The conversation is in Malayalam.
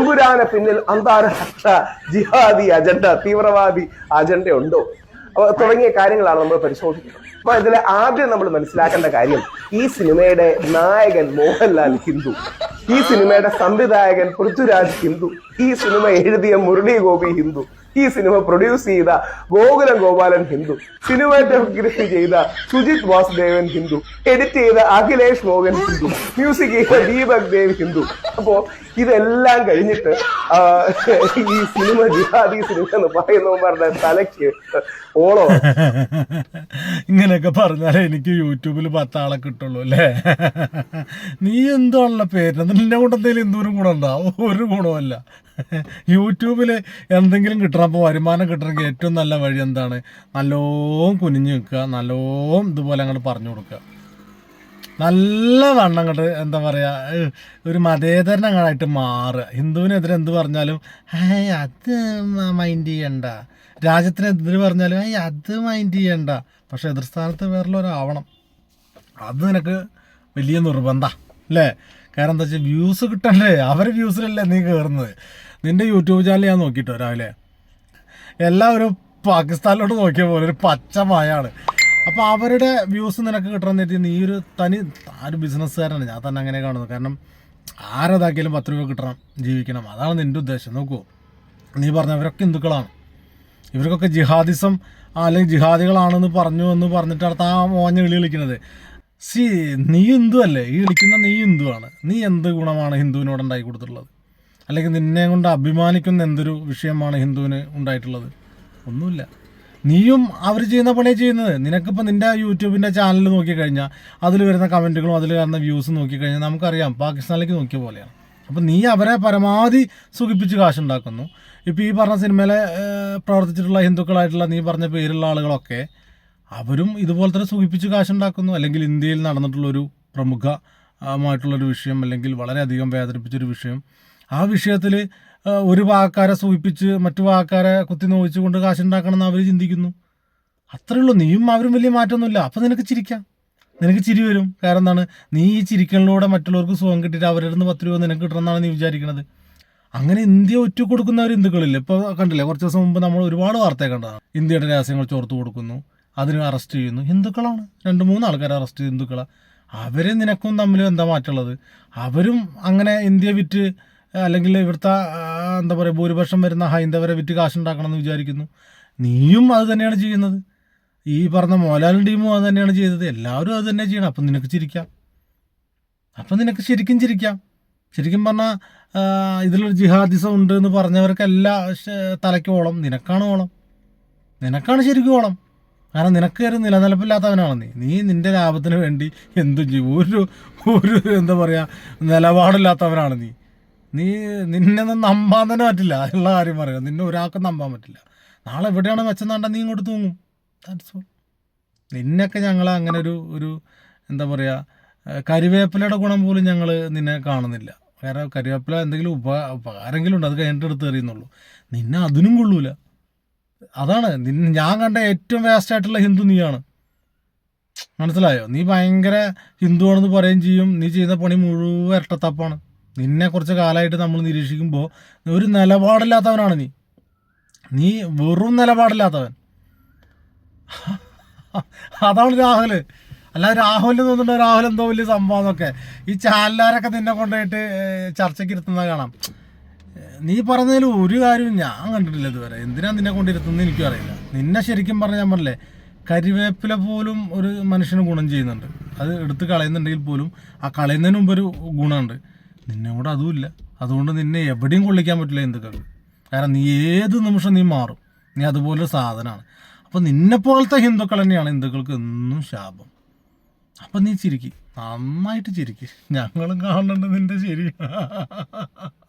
എമ്പുരാന് പിന്നിൽ അന്താരാഷ്ട്ര ജിഹാദി അജണ്ട തീവ്രവാദി അജണ്ട ഉണ്ടോ? തുടങ്ങിയ കാര്യങ്ങളാണ് നമ്മൾ പരിശോധിക്കുന്നത്. അപ്പൊ ഇതിൽ ആദ്യം നമ്മൾ മനസ്സിലാക്കേണ്ട കാര്യം ഈ സിനിമയുടെ നായകൻ മോഹൻലാൽ ഹിന്ദു. ഈ സിനിമയുടെ സംവിധായകൻ പൃഥ്വിരാജ് ഹിന്ദു. ഈ സിനിമ എഴുതിയ മുരളി ഗോപി ഹിന്ദു. ഈ സിനിമ പ്രൊഡ്യൂസ് ചെയ്ത ഗോകുലം ഗോപാലൻ ഹിന്ദു. സിനിമാറ്റോഗ്രഫി ചെയ്ത സുജിത് വാസുദേവൻ ഹിന്ദു. എഡിറ്റ് ചെയ്ത അഖിലേഷ് മോഹൻ ഹിന്ദു. മ്യൂസിക് ചെയ്ത ദീപക് ദേവ് ഹിന്ദു. അപ്പോ ഇതെല്ലാം കഴിഞ്ഞിട്ട് ഈ സിനിമ ജിഹാദി സിനിമ എന്ന് പറയുന്നവന്മാരുടെ തലയ്ക്ക് ഓളോ. ഇങ്ങനെയൊക്കെ പറഞ്ഞാലേ എനിക്ക് യൂട്യൂബിൽ പത്താളെ കിട്ടുള്ളൂ അല്ലേ? നീ എന്താണല്ലോ പേര് നിന്നെ കൊണ്ട് എന്തെങ്കിലും എന്തോരം ഗുണമുണ്ടാവും ഒരു ഗുണവുമല്ല. യൂട്യൂബിൽ എന്തെങ്കിലും കിട്ടണപ്പോൾ വരുമാനം കിട്ടണമെങ്കിൽ ഏറ്റവും നല്ല വഴി എന്താണ്? നല്ലോം കുനിഞ്ഞു നിൽക്കുക. നല്ലോം ഇതുപോലെ അങ്ങോട്ട് പറഞ്ഞു കൊടുക്കുക. നല്ല വണ്ണം അങ്ങോട്ട് എന്താ പറയുക ഒരു ഒരു മതേതരനങ്ങളായിട്ട് മാറുക. ഹിന്ദുവിനെതിരെ എന്ത് പറഞ്ഞാലും ഏയ് അത് മൈൻഡ് ചെയ്യണ്ട. രാജ്യത്തിനെതിരെ പറഞ്ഞാലും ഏയ് അത് മൈൻഡ് ചെയ്യണ്ട. പക്ഷെ എതിർ സ്ഥാനത്ത് വേറെ ഒരാവണം അത് നിനക്ക് വലിയ നിർബന്ധ. അല്ലേ? കാരണം എന്താ വെച്ചാൽ വ്യൂസ് കിട്ടണ്ടേ അവരെ വ്യൂസിലല്ലേ നീ കയറുന്നത് നിന്റെ യൂട്യൂബ് ചാനൽ ഞാൻ നോക്കിയിട്ടോ രാവിലെ. എല്ലാവരും പാകിസ്ഥാനിലോട്ട് നോക്കിയ പോലെ ഒരു പച്ച മായാണ്. അപ്പോൾ അവരുടെ വ്യൂസ് നിനക്ക് കിട്ടണമെന്ന് കരുതി നീ ഒരു തനി ഒരു ബിസിനസ്സുകാരനാണ് ഞാൻ തന്നെ അങ്ങനെ കാണുന്നത്. കാരണം ആരതാക്കിയാലും പത്ത് രൂപ കിട്ടണം ജീവിക്കണം. അതാണ് നിന്റെ ഉദ്ദേശം. നോക്കൂ നീ പറഞ്ഞ പറഞ്ഞവരൊക്കെ ഹിന്ദുക്കളാണ്. ഇവർക്കൊക്കെ ജിഹാദിസം അല്ലെങ്കിൽ ജിഹാദികളാണെന്ന് പറഞ്ഞു എന്ന് പറഞ്ഞിട്ട് ആ മോഞ്ഞ വിളി കളിക്കുന്നത് സി നീ ഹിന്ദു അല്ലേ? ഈ വിളിക്കുന്ന നീ ഹിന്ദുവാണ് നീ എന്ത് ഗുണമാണ് ഹിന്ദുവിനോട് ഉണ്ടായി കൊടുത്തിട്ടുള്ളത്? അല്ലെങ്കിൽ നിന്നെ കൊണ്ട് അഭിമാനിക്കുന്ന എന്തൊരു വിഷയമാണ് ഹിന്ദുവിന് ഉണ്ടായിട്ടുള്ളത്? ഒന്നുമില്ല. നീയും അവർ ചെയ്യുന്ന പണിയെ ചെയ്യുന്നത്. നിനക്കിപ്പോൾ നിന്റെ യൂട്യൂബിന്റെ ചാനൽ നോക്കിക്കഴിഞ്ഞാൽ അതിൽ വരുന്ന കമന്റുകളും അതിൽ വരുന്ന വ്യൂസ് നോക്കിക്കഴിഞ്ഞാൽ നമുക്കറിയാം പാകിസ്ഥാനിലേക്ക് നോക്കിയ പോലെയാണ്. അപ്പം നീ അവരെ പരമാവധി സുഖിപ്പിച്ച് കാശുണ്ടാക്കുന്നു. ഇപ്പോൾ ഈ പറഞ്ഞ സിനിമയിലെ പ്രവർത്തിച്ചിട്ടുള്ള ഹിന്ദുക്കളായിട്ടുള്ള നീ പറഞ്ഞ പേരുള്ള ആളുകളൊക്കെ അവരും ഇതുപോലെ തന്നെ സുഖിപ്പിച്ച് കാശുണ്ടാക്കുന്നു. അല്ലെങ്കിൽ ഇന്ത്യയിൽ നടന്നിട്ടുള്ളൊരു പ്രമുഖ മായിട്ടുള്ളൊരു വിഷയം അല്ലെങ്കിൽ വളരെയധികം വേദനിപ്പിച്ചൊരു വിഷയം. ആ വിഷയത്തിൽ ഒരു വാക്കാരെ സൂചിപ്പിച്ച് മറ്റു വാക്കാരെ കുത്തി നോവിച്ചുകൊണ്ട് കാശുണ്ടാക്കണം എന്ന് അവർ ചിന്തിക്കുന്നു. അത്രയേ ഉള്ളൂ നീയും അവരും വലിയ മാറ്റമൊന്നുമില്ല. അപ്പം നിനക്ക് ചിരിക്കാം. നിനക്ക് ചിരി വരും. കാരണം എന്താണ്? നീ ഈ ചിരിക്കലിലൂടെ മറ്റുള്ളവർക്ക് സുഖം കിട്ടിയിട്ട് അവരുടെ നിന്ന് പത്ത് രൂപ നിനക്ക് കിട്ടണമെന്നാണ് നീ വിചാരിക്കുന്നത് അങ്ങനെ ഇന്ത്യ ഒറ്റ കൊടുക്കുന്നവർ ഹിന്ദുക്കളില്ല. ഇപ്പോൾ കണ്ടില്ലേ? കുറച്ച് ദിവസം മുമ്പ് നമ്മൾ ഒരുപാട് വാർത്തയെ കണ്ടതാണ്. ഇന്ത്യയുടെ രഹസ്യങ്ങൾ ചോർത്ത് കൊടുക്കുന്നു. അതിന് അറസ്റ്റ് ചെയ്യുന്നു. ഹിന്ദുക്കളാണ്. രണ്ട് മൂന്ന് ആൾക്കാരെ അറസ്റ്റ് ചെയ്ത് ഹിന്ദുക്കളാണ് അവരെ നിനക്കും തമ്മിൽ എന്താ മാറ്റമുള്ളത്? അവരും അങ്ങനെ ഇന്ത്യ വിറ്റ് അല്ലെങ്കിൽ ഇവിടുത്തെ എന്താ പറയുക ഭൂരിപക്ഷം വരുന്ന ഹൈന്ദവരെ വിറ്റ് കാശുണ്ടാക്കണം എന്ന് വിചാരിക്കുന്നു. നീയും അത് തന്നെയാണ് ചെയ്യുന്നത്. ഈ പറഞ്ഞ മോലാലും ടീമും അത് തന്നെയാണ് ചെയ്തത്. എല്ലാവരും അത് തന്നെ ചെയ്യണം. അപ്പം നിനക്ക് ചിരിക്കാം. അപ്പം നിനക്ക് ശരിക്കും ചിരിക്കാം. ശരിക്കും പറഞ്ഞാൽ ഇതിലൊരു ജിഹാദിസം ഉണ്ട് എന്ന് പറഞ്ഞവർക്കെല്ലാം തലയ്ക്ക് ഓളം. നിനക്കാണ് ഓളം. നിനക്കാണ് ശരിക്കും ഓളം. കാരണം നിനക്ക് ഒരു നിലനിൽപ്പില്ലാത്തവനാണ് നീ. നീ നിന്റെ ലാഭത്തിന് വേണ്ടി എന്തും ചെയ്യും. ഒരു ഒരു എന്താ പറയുക നിലപാടില്ലാത്തവനാണ് നീ. നീ നിന്നെ ഒന്നും നമ്പാൻ തന്നെ പറ്റില്ല. അതിനുള്ള കാര്യം പറയാം നിന്നെ ഒരാൾക്കും നമ്പാൻ പറ്റില്ല. നാളെ എവിടെയാണ് വെച്ചെന്നാണ്ട നീ ഇങ്ങോട്ട് തൂങ്ങും. ദാറ്റ്സ് ഓൾ നിന്നൊക്കെ ഞങ്ങൾ അങ്ങനെ ഒരു ഒരു എന്താ പറയുക കരിവേപ്പിലയുടെ ഗുണം പോലും ഞങ്ങൾ നിന്നെ കാണുന്നില്ല. കാരണം കരിവേപ്പില എന്തെങ്കിലും ഉപ ഉപകാരമെങ്കിലും ഉണ്ട്. അത് കഴിഞ്ഞിട്ട് എടുത്ത് എറിയുന്നുള്ളൂ. നിന്നെ അതിനും കൊള്ളൂല. അതാണ്. ഞാൻ കണ്ട ഏറ്റവും വേസ്റ്റ് ആയിട്ടുള്ള ഹിന്ദു നീയാണ്. മനസ്സിലായോ? നീ ഭയങ്കര ഹിന്ദുവാണെന്ന് പറയുകയും ചെയ്യും. നീ ചെയ്യുന്ന പണി മുഴുവൻ ഇരട്ടത്തപ്പാണ്. നിന്നെ കുറച്ച് കാലമായിട്ട് നമ്മൾ നിരീക്ഷിക്കുമ്പോൾ ഒരു നിലപാടില്ലാത്തവനാണ് നീ. നീ വെറും നിലപാടില്ലാത്തവൻ. അതാണ് രാഹുൽ അല്ല രാഹുൽ തോന്നുന്നുണ്ടോ? രാഹുൽ എന്തോ വലിയ സംഭവം എന്നൊക്കെ. ഈ ചാനലുകാരൊക്കെ നിന്നെ കൊണ്ടുപോയിട്ട് ചർച്ചയ്ക്ക് ഇരുത്തുന്നത് കാണാം. നീ പറഞ്ഞതിൽ ഒരു കാര്യവും ഞാൻ കണ്ടിട്ടില്ല ഇതുവരെ. എന്തിനാ നിന്നെ കൊണ്ടിരുത്തുന്നത് എനിക്കും അറിയില്ല. നിന്നെ ശരിക്കും പറഞ്ഞാൽ ഞാൻ പറഞ്ഞില്ലേ കരിവേപ്പില പോലും ഒരു മനുഷ്യന് ഗുണം ചെയ്യുന്നുണ്ട്. അത് എടുത്ത് കളയുന്നുണ്ടെങ്കിൽ പോലും ആ കളയുന്നതിന് മുമ്പ് ഒരു ഗുണമുണ്ട്. നിന്നെ കൂടെ അതുമില്ല അതുകൊണ്ട് നിന്നെ എവിടെയും കൊള്ളിക്കാൻ പറ്റില്ല എന്തൊക്കെ. കാരണം നീ ഏത് നിമിഷം നീ മാറും. നീ അതുപോലെ സാധനമാണ്. അപ്പോൾ നിന്നെ പോലത്തെ ഹിന്ദുക്കൾ തന്നെയാണ് ഹിന്ദുക്കൾക്ക് എന്നും ശാപം. അപ്പം നീ ചിരിക്ക്. നന്നായിട്ട് ചിരിക്ക്. ഞങ്ങളും കാണുന്നുണ്ട് നിന്റെ ശരി